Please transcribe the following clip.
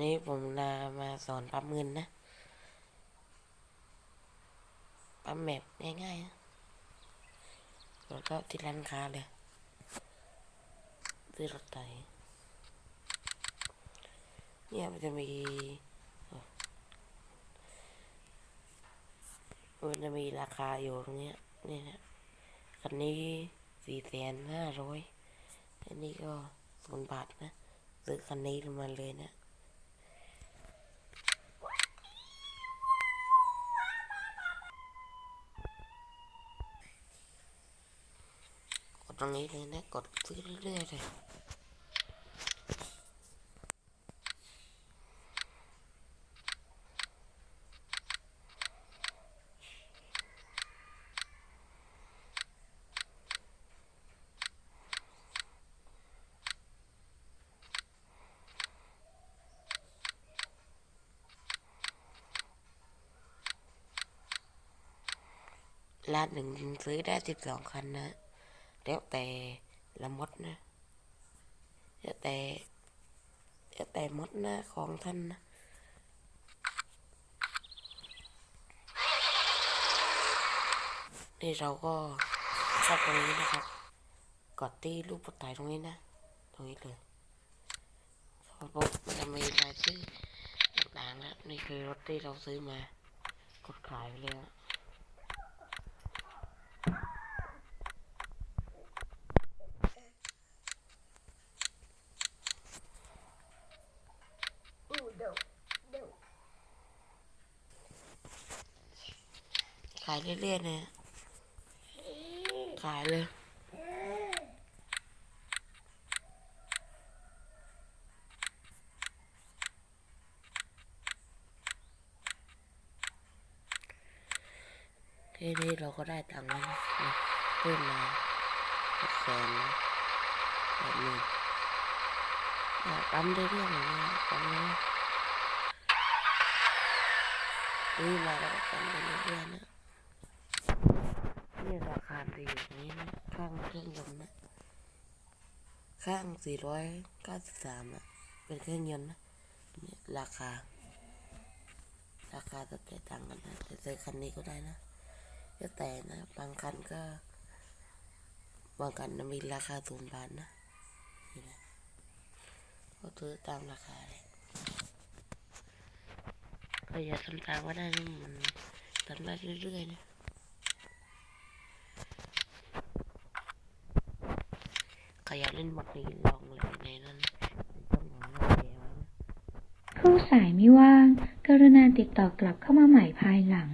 นี่ผมนามาสอนปั๊มเงินนะ ปั๊มแมปง่ายๆนะแล้วก็ที่ร้านค้าเลยซื้อรถไถเนี่ยมันจะมีมันจะมีราคาอยู่ตรงเนี้ยนี่นะคันนี้สี่แสนห้าร้อยอันนี้ก็ศูนย์บาทนะซื้อคันนี้มาเลยนะ ตรงนี้เลยนะ กดซื้อเรื่อยๆเลยร้านหนึ่งซื้อได้สิบสองคันนะ แล้วแต่ละมดนะแล้วแต่แล้วแต่มดนะของท่านนะนี่เราก็ชอบตรงนี้นะครับ กดที่รูปปลดถ่ายตรงนี้นะ ตรงนี้เลยพอปุ๊บมันจะมีรายชื่อต่างๆแล้วนี่คือรถที่เราซื้อมากดขายไปเลยนะ ขายเรื่อยๆเนี่ยขายเลยทีนี้เราก็ได้ตังค์แล้วนะเพิ่มมาหกแสนนะแปดหมื่นเนี่ยปั๊มได้เรื่องอย่างเงี้ยปั๊มนี้นี่มาแล้วก็ปั๊มไปเรื่อยๆนะ นี่าดีอย่างนี้นะ ข้างเครื่องยนต์นะ ข้างสี่ร้อยเก้าสิบสามอะ เป็นเครื่องยนต์นะเนี่ยราคา ราคาจะแตกต่างกันนะแต่ซื้อคันนี้ก็ได้นะแล้วแต่นะ บางคันก็ บางคันมีราคาศูนย์บาทนะนี่นะก็ซื้อตามราคาเลยก็อย่าทำตามก็ได้นะมันทำได้เรื่อยๆนะใครอ ยากเล่นหมดนี้ลองเลยในนั้นผู้สายไม่ว่าง กรุณาติดต่อกลับเข้ามาใหม่ภายหลัง